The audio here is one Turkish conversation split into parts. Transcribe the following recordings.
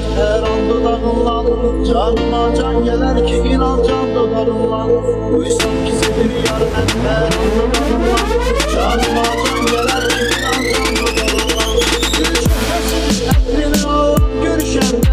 sevmek her an dudağından Canıma can gelir ki inan can dudağından Duysam ki senin yar ben her an dudağından Canıma can gelir ki inan can dudağından Gül çökmesin etrini ağlam görüşende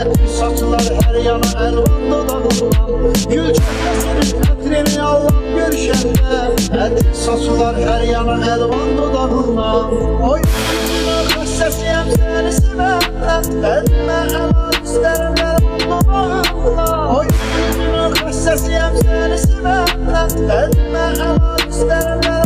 Etri saçlar her yana elvan dudağından. Gül çökmesin etrini ağlam görüşende Etri saçlar her yana elvan dudağından. Oy seni sevemem Elime hemen isterim ben onu bağımla Oy Hassasiyem seni sevemem Elime hemen isterim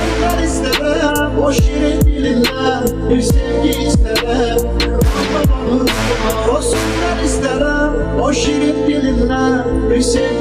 Sütler isterim O şirin dilinle Bir sevgi isterim Bir mutluluğunla O sütler isterim O şirin dilinle Bir sevgi